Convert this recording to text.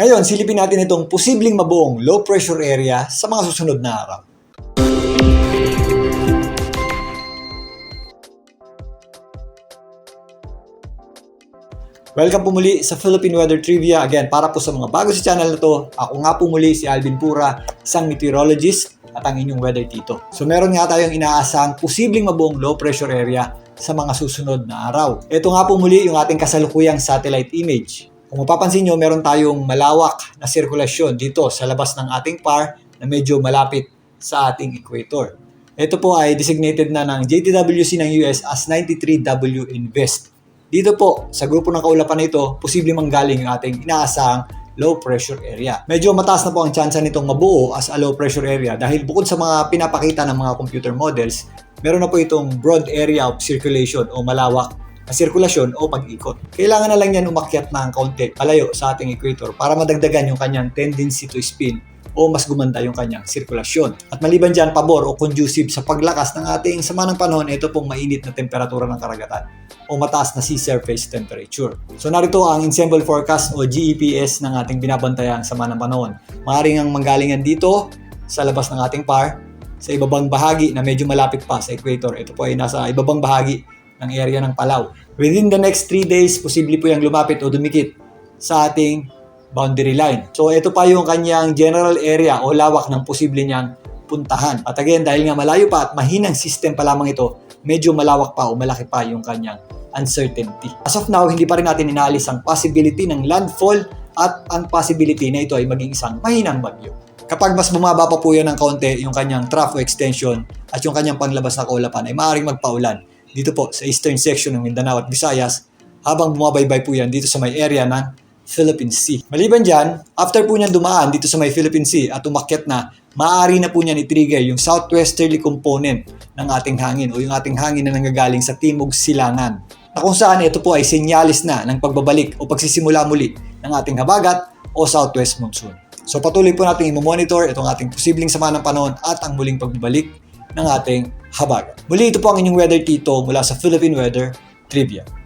Ngayon, silipin natin itong posibleng mabuong low pressure area sa mga susunod na araw. Welcome po muli sa Philippine Weather Trivia. Again, para po sa mga bago sa channel na to, ako nga po muli si Alvin Pura, isang meteorologist at ang inyong weather tito. So meron nga tayong inaasang posibleng mabuong low pressure area sa mga susunod na araw. Ito nga po muli yung ating kasalukuyang satellite image. Kung mapapansin nyo, meron tayong malawak na sirkulasyon dito sa labas ng ating par na medyo malapit sa ating equator. Ito po ay designated na ng JTWC ng US as 93W Invest. Dito po, sa grupo ng kaulapan na ito, posible manggaling yung ating inaasahang low pressure area. Medyo mataas na po ang tsansa nitong mabuo as a low pressure area dahil bukod sa mga pinapakita ng mga computer models, meron na po itong broad area of circulation o malawak na sirkulasyon o pag-ikot. Kailangan na lang yan umakyat ng kaunti palayo sa ating equator para madagdagan yung kanyang tendency to spin o mas gumanda yung kanyang sirkulasyon. At maliban dyan, pabor o conducive sa paglakas ng ating sama ng panahon, ito pong mainit na temperatura ng karagatan o mataas na sea surface temperature. So narito ang Ensemble Forecast o GEPS ng ating binabantayan sama ng panahon. Maaring ang manggalingan dito sa labas ng ating par sa ibabang bahagi na medyo malapit pa sa equator. Ito po ay nasa ibabang bahagi ng area ng Palau. Within the next 3 days, posible po yung lumapit o dumikit sa ating boundary line. So ito pa yung kanyang general area o lawak ng posible niyang puntahan. At again, dahil nga malayo pa at mahinang system pa lamang ito, medyo malawak pa o malaki pa yung kanyang uncertainty. As of now, hindi pa rin natin inaalis ang possibility ng landfall at ang possibility na ito ay maging isang mahinang bagyo. Kapag mas bumaba pa po yan ng kaunti, yung kanyang trough extension at yung kanyang panglabas na kaulapan ay maaaring magpaulan dito po sa eastern section ng Mindanao at Visayas habang bumabaybay po yan dito sa may area ng Philippine Sea. Maliban dyan, after po niyan dumaan dito sa may Philippine Sea at umakyat na, maaari na po niyan i-trigger yung southwesterly component ng ating hangin o yung ating hangin na nanggagaling sa timog silangan. Na kung saan ito po ay senyalis na ng pagbabalik o pagsisimula muli ng ating habagat o southwest monsoon. So patuloy po natin i-monitor itong ating posibleng sama ng panahon at ang muling pagbabalik ng ating habagat. Muli ito po ang inyong weather tito mula sa Philippine Weather Trivia.